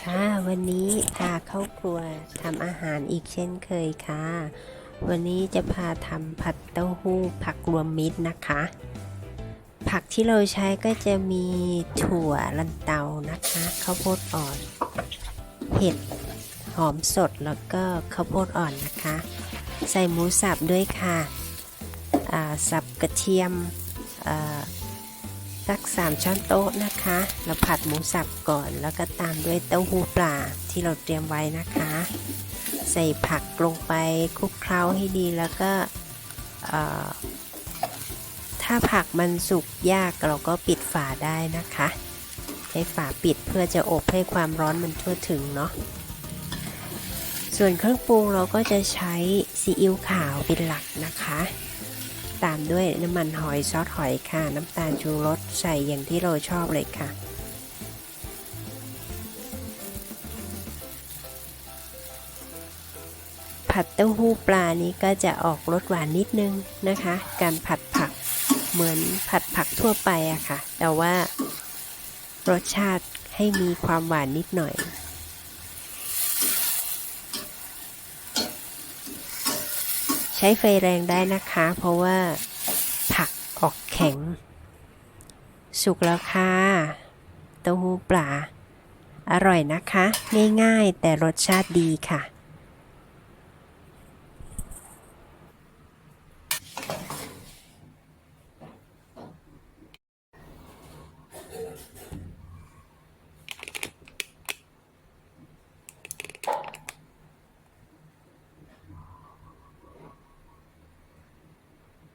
ค่ะวันนี้พาเข้าครัวทำอาหารอีกเช่นเคยค่ะ วันนี้จะพาทำผัดเต้าหู้ผักรวมมิตรนะคะ ผักที่เราใช้ก็จะมีถั่วลันเตานะคะข้าวโพดอ่อน เห็ดหอมสดแล้วก็ข้าวโพดอ่อนนะคะ ใส่หมูสับด้วยค่ะสับกระเทียม สัก 3 ช้อนโต๊ะนะคะ เราผัดหมูสับก่อน แล้วก็ตามด้วยเต้าหู้ปลาที่เราเตรียมไว้นะคะ ใส่ผักลงไปคลุกเคล้าให้ดีแล้วก็ถ้าผักมันสุกยากเราก็ปิดฝาได้นะคะ ใช้ฝาปิดเพื่อจะอบให้ความร้อนมันทั่วถึงเนาะส่วนเครื่องปรุงเราก็จะใช้ซีอิ๊วขาวเป็นหลักนะคะ ตามด้วยน้ำมันหอยซอสหอยค่ะ น้ำตาลชูรสใส่อย่างที่เราชอบเลยค่ะ ผัดเต้าหู้ปลานี้ก็จะออกรสหวานนิดนึงนะคะ การผัดผักเหมือนผัดผักทั่วไปอะค่ะ แต่ว่ารสชาติให้มีความหวานนิดหน่อย ใช้ไฟแรงได้นะคะ เพราะว่าผักออกแข็ง สุกแล้วค่ะเต้าหู้ปลา อร่อยนะคะ ง่ายๆ แต่รสชาติดีค่ะ